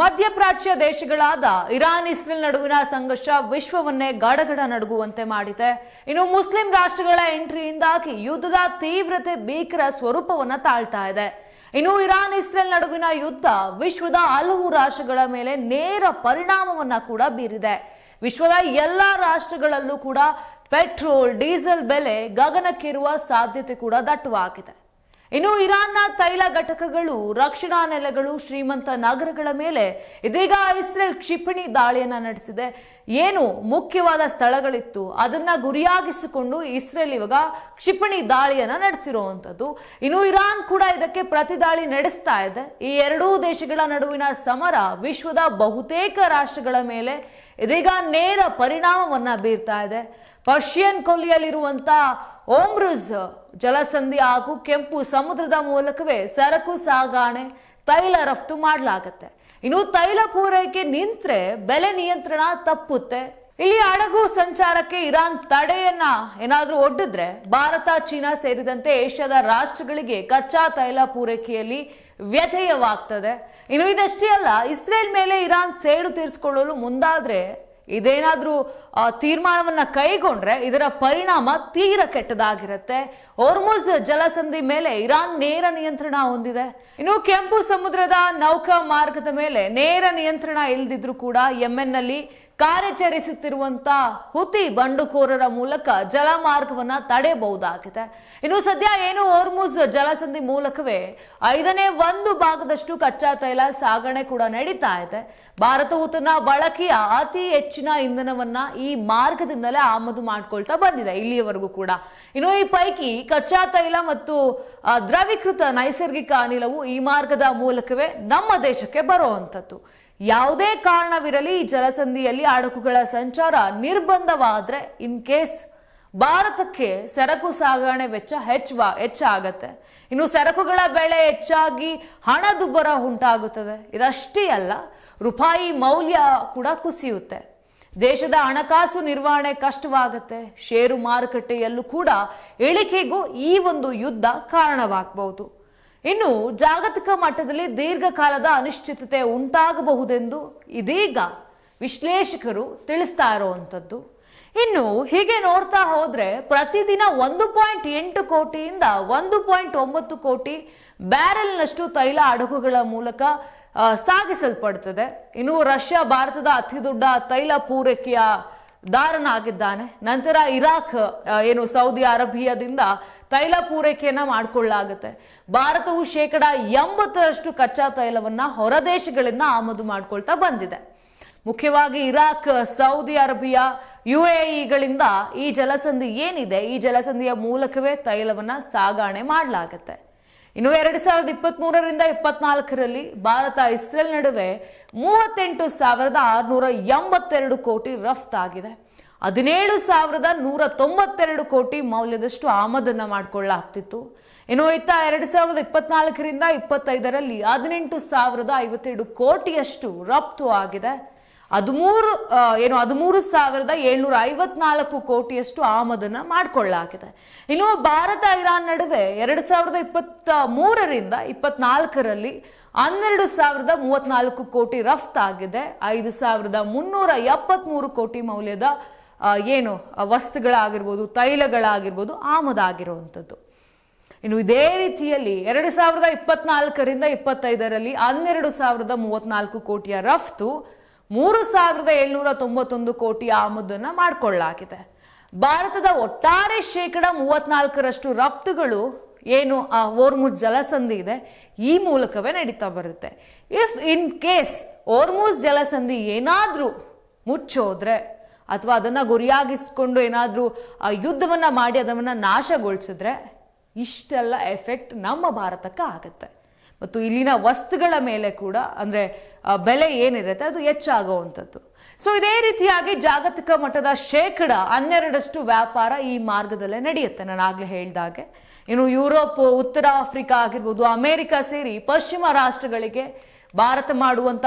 ಮಧ್ಯಪ್ರಾಚ್ಯ ದೇಶಗಳಾದ Iran, Israel ನಡುವಿನ ಸಂಘರ್ಷ ವಿಶ್ವವನ್ನೇ ಗಡಗಡ ನಡುಗುವಂತೆ ಮಾಡಿದೆ. ಇನ್ನು ಮುಸ್ಲಿಂ ರಾಷ್ಟ್ರಗಳ ಎಂಟ್ರಿಯಿಂದಾಗಿ ಯುದ್ಧದ ತೀವ್ರತೆ ಭೀಕರ ಸ್ವರೂಪವನ್ನು ತಾಳ್ತಾ ಇದೆ. ಇನ್ನು ಇರಾನ್, ಇಸ್ರೇಲ್ ನಡುವಿನ ಯುದ್ಧ ವಿಶ್ವದ ಹಲವು ರಾಷ್ಟ್ರಗಳ ಮೇಲೆ ನೇರ ಪರಿಣಾಮವನ್ನ ಕೂಡ ಬೀರಿದೆ. ವಿಶ್ವದ ಎಲ್ಲ ರಾಷ್ಟ್ರಗಳಲ್ಲೂ ಕೂಡ ಪೆಟ್ರೋಲ್, ಡೀಸೆಲ್ ಬೆಲೆ ಗಗನಕ್ಕಿರುವ ಸಾಧ್ಯತೆ ಕೂಡ ದಟ್ಟವಾಗಿದೆ. ಇನ್ನು ಇರಾನ್ನ ತೈಲ ಘಟಕಗಳು, ರಕ್ಷಣಾ ನೆಲೆಗಳು, ಶ್ರೀಮಂತ ನಗರಗಳ ಮೇಲೆ ಇದೀಗ ಇಸ್ರೇಲ್ ಕ್ಷಿಪಣಿ ದಾಳಿಯನ್ನ ನಡೆಸಿದೆ. ಏನು ಮುಖ್ಯವಾದ ಸ್ಥಳಗಳಿತ್ತು ಅದನ್ನ ಗುರಿಯಾಗಿಸಿಕೊಂಡು ಇಸ್ರೇಲ್ ಇವಾಗ ಕ್ಷಿಪಣಿ ದಾಳಿಯನ್ನ ನಡೆಸಿರುವಂಥದ್ದು. ಇನ್ನು ಇರಾನ್ ಕೂಡ ಇದಕ್ಕೆ ಪ್ರತಿದಾಳಿ ನಡೆಸ್ತಾ ಇದೆ. ಈ ಎರಡೂ ದೇಶಗಳ ನಡುವಿನ ಸಮರ ವಿಶ್ವದ ಬಹುತೇಕ ರಾಷ್ಟ್ರಗಳ ಮೇಲೆ ಇದೀಗ ನೇರ ಪರಿಣಾಮವನ್ನ ಬೀರ್ತಾ ಇದೆ. ಪರ್ಷಿಯನ್ ಕೊಲ್ಲಿಯಲ್ಲಿರುವಂತ ಓಮ್ರುಜ್ ಜಲಸಂಧಿ ಹಾಗೂ ಕೆಂಪು ಸಮುದ್ರದ ಮೂಲಕವೇ ಸರಕು ಸಾಗಾಣೆ, ತೈಲ ರಫ್ತು ಮಾಡಲಾಗತ್ತೆ. ಇನ್ನು ತೈಲ ಪೂರೈಕೆ ನಿಂತ್ರೆ ಬೆಲೆ ನಿಯಂತ್ರಣ ತಪ್ಪುತ್ತೆ. ಇಲ್ಲಿ ಹಡಗು ಸಂಚಾರಕ್ಕೆ ಇರಾನ್ ತಡೆಯನ್ನ ಏನಾದ್ರೂ ಒಡ್ಡಿದ್ರೆ ಭಾರತ, ಚೀನಾ ಸೇರಿದಂತೆ ಏಷ್ಯಾದ ರಾಷ್ಟ್ರಗಳಿಗೆ ಕಚ್ಚಾ ತೈಲ ಪೂರೈಕೆಯಲ್ಲಿ ವ್ಯತ್ಯಯವಾಗ್ತದೆ ಇನ್ನು ಇದಷ್ಟೇ ಅಲ್ಲ, ಇಸ್ರೇಲ್ ಮೇಲೆ ಇರಾನ್ ಸೇಡು ತೀರಿಸಿಕೊಳ್ಳಲು ಮುಂದಾದ್ರೆ ಇದೇನಾದ್ರೂ ತೀರ್ಮಾನವನ್ನು ಕೈಗೊಂಡ್ರೆ ಇದರ ಪರಿಣಾಮ ತೀರ ಕೆಟ್ಟದಾಗಿರುತ್ತೆ. ಓರ್ಮುಜ್ ಜಲಸಂಧಿ ಮೇಲೆ ಇರಾನ್ ನೇರ ನಿಯಂತ್ರಣ ಹೊಂದಿದೆ. ಇನ್ನು ಕೆಂಪು ಸಮುದ್ರದ ನೌಕಾ ಮಾರ್ಗದ ಮೇಲೆ ನೇರ ನಿಯಂತ್ರಣ ಇಲ್ದಿದ್ರು ಕೂಡ ನಲ್ಲಿ ಕಾರ್ಯಾಚರಿಸುತ್ತಿರುವಂತ ಹುತಿ ಬಂಡುಕೋರರ ಮೂಲಕ ಜಲಮಾರ್ಗವನ್ನ ತಡೆಯಬಹುದಾಗಿದೆ. ಇನ್ನು ಸದ್ಯ ಏನು ಓರ್ಮುಜ್ ಜಲಸಂಧಿ ಮೂಲಕವೇ ಐದನೇ ಒಂದು ಭಾಗದಷ್ಟು ಕಚ್ಚಾ ತೈಲ ಸಾಗಣೆ ಕೂಡ ನಡೀತಾ ಇದೆ. ಭಾರತವು ತನ್ನ ಬಳಕೆಯ ಅತಿ ಹೆಚ್ಚಿನ ಇಂಧನವನ್ನ ಈ ಮಾರ್ಗದಿಂದಲೇ ಆಮದು ಮಾಡಿಕೊಳ್ತಾ ಬಂದಿದೆ ಇಲ್ಲಿಯವರೆಗೂ ಕೂಡ. ಇನ್ನು ಈ ಪೈಕಿ ಕಚ್ಚಾ ತೈಲ ಮತ್ತು ದ್ರವೀಕೃತ ನೈಸರ್ಗಿಕ ಅನಿಲವು ಈ ಮಾರ್ಗದ ಮೂಲಕವೇ ನಮ್ಮ ದೇಶಕ್ಕೆ ಬರುವಂಥದ್ದು ಯಾವುದೇ ಕಾರಣವಿರಲಿ ಈ ಜಲಸಂಧಿಯಲ್ಲಿ ಹಡಗುಗಳ ಸಂಚಾರ ನಿರ್ಬಂಧವಾದ್ರೆ ಇನ್ ಕೇಸ್ ಭಾರತಕ್ಕೆ ಸರಕು ಸಾಗಣೆ ವೆಚ್ಚ ಹೆಚ್ಚುವ ಹೆಚ್ಚಾಗತ್ತೆ ಇನ್ನು ಸರಕುಗಳ ಬೆಲೆ ಹೆಚ್ಚಾಗಿ ಹಣದುಬ್ಬರ ಉಂಟಾಗುತ್ತದೆ. ಇದಷ್ಟೇ ಅಲ್ಲ, ರೂಪಾಯಿ ಮೌಲ್ಯ ಕೂಡ ಕುಸಿಯುತ್ತೆ. ದೇಶದ ಹಣಕಾಸು ನಿರ್ವಹಣೆ ಕಷ್ಟವಾಗುತ್ತೆ. ಷೇರು ಮಾರುಕಟ್ಟೆಯಲ್ಲೂ ಕೂಡ ಇಳಿಕೆಗೂ ಈ ಒಂದು ಯುದ್ಧ ಕಾರಣವಾಗಬಹುದು. ಇನ್ನು ಜಾಗತಿಕ ಮಟ್ಟದಲ್ಲಿ ದೀರ್ಘಕಾಲದ ಅನಿಶ್ಚಿತತೆ ಉಂಟಾಗಬಹುದೆಂದು ಇದೀಗ ವಿಶ್ಲೇಷಕರು ತಿಳಿಸ್ತಾ ಇರುವಂಥದ್ದು. ಇನ್ನು ಹೀಗೆ ನೋಡ್ತಾ ಹೋದರೆ ಪ್ರತಿದಿನ ಒಂದು ಪಾಯಿಂಟ್ ಎಂಟು ಕೋಟಿಯಿಂದ ಒಂದು ಪಾಯಿಂಟ್ ಒಂಬತ್ತು ಕೋಟಿ ಬ್ಯಾರೆಲ್ನಷ್ಟು ತೈಲ ಹಡಗುಗಳ ಮೂಲಕ ಸಾಗಿಸಲ್ಪಡ್ತದೆ. ಇನ್ನು ರಷ್ಯಾ, ಭಾರತದ ಅತಿ ದೊಡ್ಡ ತೈಲ ಪೂರೈಕೆಯ ದಾರನಾಗಿದ್ದಾನೆ. ನಂತರ ಇರಾಕ್ ಏನು ಸೌದಿ ಅರೇಬಿಯಾದಿಂದ ತೈಲ ಪೂರೈಕೆಯನ್ನ ಮಾಡಿಕೊಳ್ಳಲಾಗುತ್ತೆ ಭಾರತವು ಶೇಕಡ ಎಂಬತ್ತರಷ್ಟು ಕಚ್ಚಾ ತೈಲವನ್ನ ಹೊರದೇಶಗಳಿಂದ ಆಮದು ಮಾಡ್ಕೊಳ್ತಾ ಬಂದಿದೆ. ಮುಖ್ಯವಾಗಿ ಇರಾಕ್, ಸೌದಿ ಅರೇಬಿಯಾ ಯು ಗಳಿಂದ ಈ ಜಲಸಂಧಿ ಏನಿದೆ? ಈ ಜಲಸಂಧಿಯ ಮೂಲಕವೇ ತೈಲವನ್ನ ಸಾಗಾಣೆ ಮಾಡಲಾಗುತ್ತೆ. ಇನ್ನು ಎರಡ್ ಸಾವಿರದ ಇಪ್ಪತ್ತ್ ಮೂರರಿಂದ ಇಪ್ಪತ್ನಾಲ್ಕರಲ್ಲಿ ಭಾರತ ಇಸ್ರೇಲ್ ನಡುವೆ ಮೂವತ್ತೆಂಟು ಸಾವಿರದ ಆರುನೂರ ಎಂಬತ್ತೆರಡು ಕೋಟಿ ರಫ್ತಾಗಿದೆ ಹದಿನೇಳು ಸಾವಿರದ ನೂರ ತೊಂಬತ್ತೆರಡು ಕೋಟಿ ಮೌಲ್ಯದಷ್ಟು ಆಮದನ್ನು ಮಾಡಿಕೊಳ್ಳಲಾಗ್ತಿತ್ತು ಇನ್ನು ಇತ್ತ ಎರಡು ಸಾವಿರದ ಇಪ್ಪತ್ನಾಲ್ಕರಿಂದ ಇಪ್ಪತ್ತೈದರಲ್ಲಿ ಹದಿನೆಂಟು ಸಾವಿರದ ಐವತ್ತೆರಡು ಕೋಟಿಯಷ್ಟು ರಫ್ತು ಆಗಿದೆ. ಹದಿಮೂರು ಏನು ಹದಿಮೂರು ಸಾವಿರದ ಏಳ್ನೂರ ಐವತ್ನಾಲ್ಕು ಕೋಟಿಯಷ್ಟು ಆಮದನ್ನ ಮಾಡಿಕೊಳ್ಳಲಾಗಿದೆ ಇನ್ನು ಭಾರತ, ಇರಾನ್ ನಡುವೆ ಎರಡು ಸಾವಿರದ ಇಪ್ಪತ್ತ ಮೂರರಿಂದ ಇಪ್ಪತ್ನಾಲ್ಕರಲ್ಲಿ ಹನ್ನೆರಡು ಸಾವಿರದ ಮೂವತ್ನಾಲ್ಕು ಕೋಟಿ ರಫ್ತಾಗಿದೆ ಐದು ಸಾವಿರದ ಮುನ್ನೂರ ಎಪ್ಪತ್ಮೂರು ಕೋಟಿ ಮೌಲ್ಯದ ಏನು, ವಸ್ತುಗಳಾಗಿರ್ಬೋದು, ತೈಲಗಳಾಗಿರ್ಬೋದು ಆಮದಾಗಿರುವಂಥದ್ದು ಇನ್ನು ಇದೇ ರೀತಿಯಲ್ಲಿ ಎರಡು ಸಾವಿರದ ಇಪ್ಪತ್ನಾಲ್ಕರಿಂದ ಇಪ್ಪತ್ತೈದರಲ್ಲಿ ಹನ್ನೆರಡು ಸಾವಿರದ ಮೂವತ್ನಾಲ್ಕು ಕೋಟಿಯ ರಫ್ತು ಮೂರು ಸಾವಿರದ ಏಳ್ನೂರ ತೊಂಬತ್ತೊಂದು ಕೋಟಿ ಆಮದನ್ನ ಮಾಡಿಕೊಳ್ಳಲಾಗಿದೆ. ಭಾರತದ ಒಟ್ಟಾರೆ ಶೇಕಡ ಮೂವತ್ನಾಲ್ಕರಷ್ಟು ರಫ್ತುಗಳು ಏನು ಆ ಓರ್ಮುಜ್ ಜಲಸಂಧಿ ಇದೆ, ಈ ಮೂಲಕವೇ ನಡೀತಾ ಬರುತ್ತೆ. ಇಫ್ ಇನ್ ಕೇಸ್ ಓರ್ಮುಜ್ ಜಲಸಂಧಿ ಏನಾದರೂ ಮುಚ್ಚೋದ್ರೆ ಅಥವಾ ಅದನ್ನು ಗುರಿಯಾಗಿಸ್ಕೊಂಡು ಏನಾದರೂ, ಆ ಯುದ್ಧವನ್ನು ಮಾಡಿ ಅದನ್ನು ನಾಶಗೊಳಿಸಿದ್ರೆ ಇಷ್ಟೆಲ್ಲ ಎಫೆಕ್ಟ್ ನಮ್ಮ ಭಾರತಕ್ಕೆ ಆಗುತ್ತೆ. ಮತ್ತು ಇಲ್ಲಿನ ವಸ್ತುಗಳ ಮೇಲೆ ಕೂಡ, ಅಂದರೆ ಬೆಲೆ ಏನಿರುತ್ತೆ ಅದು ಹೆಚ್ಚಾಗುವಂಥದ್ದು. ಸೊ ಇದೇ ರೀತಿಯಾಗಿ ಜಾಗತಿಕ ಮಟ್ಟದ ಶೇಕಡ ಹನ್ನೆರಡಷ್ಟು ವ್ಯಾಪಾರ ಈ ಮಾರ್ಗದಲ್ಲೇ ನಡೆಯುತ್ತೆ. ನಾನು ಆಗಲೇ ಹೇಳಿದಾಗೆ ಇನ್ನು ಯುರೋಪ್, ಉತ್ತರ ಆಫ್ರಿಕಾ ಆಗಿರ್ಬೋದು, ಅಮೆರಿಕ ಸೇರಿ ಪಶ್ಚಿಮ ರಾಷ್ಟ್ರಗಳಿಗೆ ಭಾರತ ಮಾಡುವಂಥ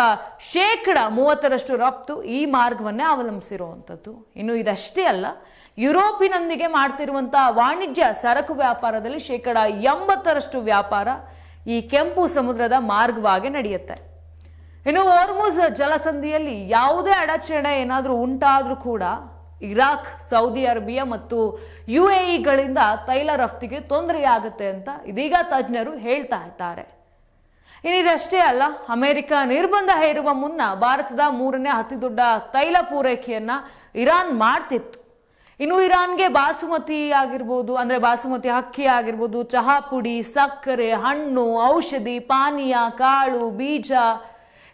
ಶೇಕಡ ಮೂವತ್ತರಷ್ಟು ರಫ್ತು ಈ ಮಾರ್ಗವನ್ನೇ ಅವಲಂಬಿಸಿರುವಂಥದ್ದು. ಇನ್ನು ಇದಷ್ಟೇ ಅಲ್ಲ, ಯುರೋಪಿನೊಂದಿಗೆ ಮಾಡ್ತಿರುವಂಥ ವಾಣಿಜ್ಯ ಸರಕು ವ್ಯಾಪಾರದಲ್ಲಿ ಶೇಕಡ ಎಂಬತ್ತರಷ್ಟು ವ್ಯಾಪಾರ ಈ ಕೆಂಪು ಸಮುದ್ರದ ಮಾರ್ಗವಾಗಿ ನಡೆಯುತ್ತೆ. ಇನ್ನು ಓರ್ಮುಜ್ ಜಲಸಂಧಿಯಲ್ಲಿ ಯಾವುದೇ ಅಡಚಣೆ ಏನಾದರೂ ಉಂಟಾದರೂ ಕೂಡ ಇರಾಕ್, ಸೌದಿ ಅರೇಬಿಯಾ ಮತ್ತು ಯು ಎ ತೈಲ ರಫ್ತಿಗೆ ತೊಂದರೆಯಾಗುತ್ತೆ ಅಂತ ಇದೀಗ ತಜ್ಞರು ಹೇಳ್ತಾ ಇದ್ದಾರೆ. ಇನ್ನಿದಷ್ಟೇ ಅಲ್ಲ, ಅಮೆರಿಕ ನಿರ್ಬಂಧ ಹೇರುವ ಮುನ್ನ ಭಾರತದ ಮೂರನೇ ಅತಿ ದೊಡ್ಡ ತೈಲ ಪೂರೈಕೆಯನ್ನ ಇರಾನ್ ಮಾಡ್ತಿತ್ತು. ಇನ್ನು ಇರಾನ್ಗೆ ಬಾಸುಮತಿ ಆಗಿರ್ಬೋದು, ಅಂದ್ರೆ ಬಾಸುಮತಿ ಅಕ್ಕಿ ಆಗಿರ್ಬೋದು ಚಹಾ ಪುಡಿ ಸಕ್ಕರೆ, ಹಣ್ಣು, ಔಷಧಿ, ಪಾನೀಯ, ಕಾಳು, ಬೀಜ.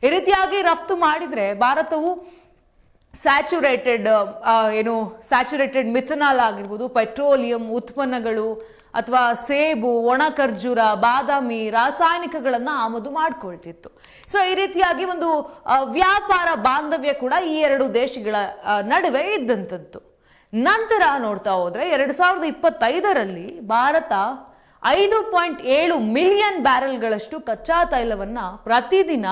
ಈ ರೀತಿಯಾಗಿ ರಫ್ತು ಮಾಡಿದ್ರೆ ಭಾರತವು ಸ್ಯಾಚುರೇಟೆಡ್ ಏನು, ಸ್ಯಾಚುರೇಟೆಡ್ ಮಿಥನಾಲ್ ಆಗಿರ್ಬೋದು, ಪೆಟ್ರೋಲಿಯಂ ಉತ್ಪನ್ನಗಳು ಅಥವಾ ಸೇಬು, ಒಣ ಖರ್ಜೂರ, ಬಾದಾಮಿ ರಾಸಾಯನಿಕಗಳನ್ನು ಆಮದು ಮಾಡಿಕೊಳ್ತಿತ್ತು. ಸೊ ಈ ರೀತಿಯಾಗಿ ಒಂದು ವ್ಯಾಪಾರ ಬಾಂಧವ್ಯ ಕೂಡ ಈ ಎರಡು ದೇಶಗಳ ನಡುವೆ ಇದ್ದಂಥದ್ದು ನಂತರ ನೋಡ್ತಾ ಹೋದ್ರೆ ಎರಡ್ ಸಾವಿರದ ಇಪ್ಪತ್ತೈದರಲ್ಲಿ ಭಾರತ ಐದು ಪಾಯಿಂಟ್ ಏಳು ಮಿಲಿಯನ್ ಬ್ಯಾರೆಲ್ಗಳಷ್ಟು ಕಚ್ಚಾ ತೈಲವನ್ನ ಪ್ರತಿದಿನ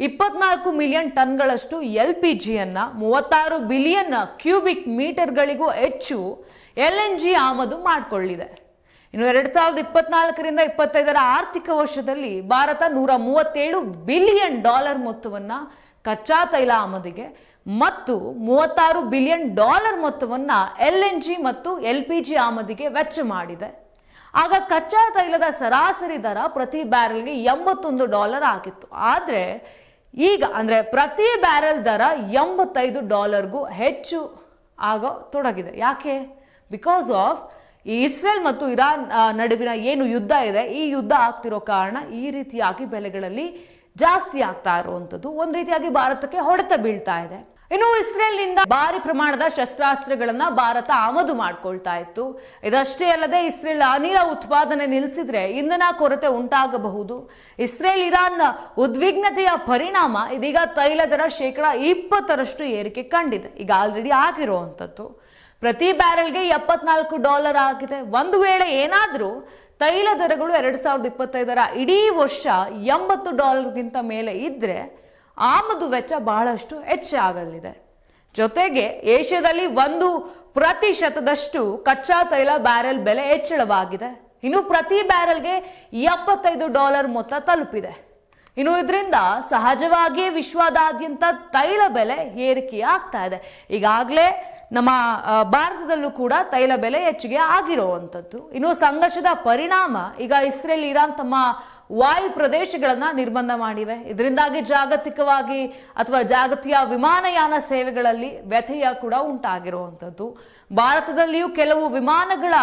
ಇಪ್ಪತ್ನಾಲ್ಕು ಮಿಲಿಯನ್ ಟನ್ಗಳಷ್ಟು ಎಲ್ ಪಿ ಜಿಯನ್ನ, ಮೂವತ್ತಾರು ಬಿಲಿಯನ್ ಕ್ಯೂಬಿಕ್ ಮೀಟರ್ಗಳಿಗೂ ಹೆಚ್ಚು ಎಲ್ ಎನ್ ಜಿ ಆಮದು ಮಾಡಿಕೊಳ್ಳಿದೆ. ಇನ್ನು ಎರಡ್ ಸಾವಿರದ ಇಪ್ಪತ್ನಾಲ್ಕರಿಂದ ಇಪ್ಪತ್ತೈದರ ಆರ್ಥಿಕ ವರ್ಷದಲ್ಲಿ ಭಾರತ ನೂರ ಮೂವತ್ತೇಳು ಬಿಲಿಯನ್ ಡಾಲರ್ ಮೊತ್ತವನ್ನ ಕಚ್ಚಾ ತೈಲ ಆಮದಿಗೆ ಮತ್ತು ಮೂವತ್ತಾರು ಬಿಲಿಯನ್ ಡಾಲರ್ ಮೊತ್ತವನ್ನು ಎಲ್ ಎನ್ ಜಿ ಮತ್ತು ಎಲ್ ಪಿ ಜಿ ಆಮದಿಗೆ ವೆಚ್ಚ ಮಾಡಿದೆ. ಆಗ ಕಚ್ಚಾ ತೈಲದ ಸರಾಸರಿ ದರ ಪ್ರತಿ ಬ್ಯಾರೆಲ್ಗೆ ಎಂಬತ್ತೊಂದು ಡಾಲರ್ ಆಗಿತ್ತು. ಆದರೆ ಈಗ ಅಂದರೆ ಪ್ರತಿ ಬ್ಯಾರೆಲ್ ದರ ಎಂಬತ್ತೈದು ಡಾಲರ್ಗೂ ಹೆಚ್ಚು ಆಗೋ ತೊಡಗಿದೆ. ಯಾಕೆ? ಬಿಕಾಸ್ ಆಫ್ ಈ ಇಸ್ರೇಲ್ ಮತ್ತು ಇರಾನ್ ನಡುವಿನ ಏನು ಯುದ್ಧ ಇದೆ, ಈ ಯುದ್ಧ ಆಗ್ತಿರೋ ಕಾರಣ ಈ ರೀತಿಯಾಗಿ ಬೆಲೆಗಳಲ್ಲಿ ಜಾಸ್ತಿ ಆಗ್ತಾ ಇರುವಂಥದ್ದು. ಒಂದು ರೀತಿಯಾಗಿ ಭಾರತಕ್ಕೆ ಹೊಡೆತ ಬೀಳ್ತಾ ಇದೆ. ಇನ್ನು ಇಸ್ರೇಲ್ನಿಂದ ಭಾರಿ ಪ್ರಮಾಣದ ಶಸ್ತ್ರಾಸ್ತ್ರಗಳನ್ನ ಭಾರತ ಆಮದು ಮಾಡ್ಕೊಳ್ತಾ ಇತ್ತು. ಇದಷ್ಟೇ ಅಲ್ಲದೆ ಇಸ್ರೇಲ್ ಅನಿಲ ಉತ್ಪಾದನೆ ನಿಲ್ಲಿಸಿದ್ರೆ ಇಂಧನ ಕೊರತೆ ಉಂಟಾಗಬಹುದು. ಇಸ್ರೇಲ್ ಇರಾನ್ ಉದ್ವಿಗ್ನತೆಯ ಪರಿಣಾಮ ಇದೀಗ ತೈಲ ದರ ಶೇಕಡ ಇಪ್ಪತ್ತರಷ್ಟು ಏರಿಕೆ ಕಂಡಿದೆ. ಈಗ ಆಲ್ರೆಡಿ ಆಗಿರುವಂಥದ್ದು. ಪ್ರತಿ ಬ್ಯಾರೆಲ್ಗೆ ಎಪ್ಪತ್ನಾಲ್ಕು ಡಾಲರ್ ಆಗಿದೆ. ಒಂದು ವೇಳೆ ಏನಾದರೂ ತೈಲ ದರಗಳು ಎರಡು ಸಾವಿರದ ಇಪ್ಪತ್ತೈದರ ಇಡೀ ವರ್ಷ ಎಂಬತ್ತು ಡಾಲರ್ಗಿಂತ ಮೇಲೆ ಇದ್ರೆ ಆಮದು ವೆಚ್ಚ ಬಹಳಷ್ಟು ಹೆಚ್ಚಾಗಲಿದೆ ಜೊತೆಗೆ ಏಷ್ಯಾದಲ್ಲಿ ಒಂದು ಪ್ರತಿಶತದಷ್ಟು ಕಚ್ಚಾ ತೈಲ ಬ್ಯಾರೆಲ್ ಬೆಲೆ ಹೆಚ್ಚಳವಾಗಿದೆ. ಇನ್ನು ಪ್ರತಿ ಬ್ಯಾರೆಲ್ಗೆ ಎಪ್ಪತ್ತೈದು ಡಾಲರ್ ಮೊತ್ತ ತಲುಪಿದೆ. ಇನ್ನು ಇದರಿಂದ ಸಹಜವಾಗಿಯೇ ವಿಶ್ವದಾದ್ಯಂತ ತೈಲ ಬೆಲೆ ಏರಿಕೆ ಆಗ್ತಾ ಇದೆ. ಈಗಾಗಲೇ ನಮ್ಮ ಭಾರತದಲ್ಲೂ ಕೂಡ ತೈಲ ಬೆಲೆ ಹೆಚ್ಚಿಗೆ ಆಗಿರುವಂಥದ್ದು. ಇನ್ನು ಸಂಘರ್ಷದ ಪರಿಣಾಮ ಈಗ ಇಸ್ರೇಲ್, ಇರಾನ್ ತಮ್ಮ ವಾಯು ಪ್ರದೇಶಗಳನ್ನ ನಿರ್ಬಂಧ ಮಾಡಿವೆ. ಇದರಿಂದಾಗಿ ಜಾಗತಿಕವಾಗಿ ಅಥವಾ ಜಾಗತೀಯ ವಿಮಾನಯಾನ ಸೇವೆಗಳಲ್ಲಿ ವ್ಯಥೆಯ ಕೂಡ ಉಂಟಾಗಿರುವಂಥದ್ದು. ಭಾರತದಲ್ಲಿಯೂ ಕೆಲವು ವಿಮಾನಗಳ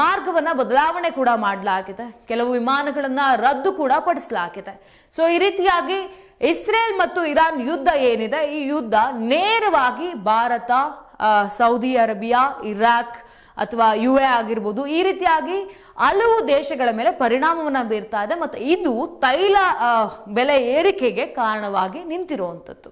ಮಾರ್ಗವನ್ನು ಬದಲಾವಣೆ ಕೂಡ ಮಾಡಲಾಗಿದೆ. ಕೆಲವು ವಿಮಾನಗಳನ್ನು ರದ್ದು ಕೂಡ ಪಡಿಸಲಾಗಿದೆ. ಸೊ ಈ ರೀತಿಯಾಗಿ ಇಸ್ರೇಲ್ ಮತ್ತು ಇರಾನ್ ಯುದ್ಧ ಏನಿದೆ? ಈ ಯುದ್ಧ ನೇರವಾಗಿ ಭಾರತ ಸೌದಿ ಅರೇಬಿಯಾ, ಇರಾಕ್ ಅಥವಾ ಯು ಎ ಆಗಿರ್ಬೋದು, ಈ ರೀತಿಯಾಗಿ ಹಲವು ದೇಶಗಳ ಮೇಲೆ ಪರಿಣಾಮವನ್ನು ಬೀರ್ತಾ ಇದೆ. ಮತ್ತು ಇದು ತೈಲ ಬೆಲೆ ಏರಿಕೆಗೆ ಕಾರಣವಾಗಿ ನಿಂತಿರುವಂಥದ್ದು.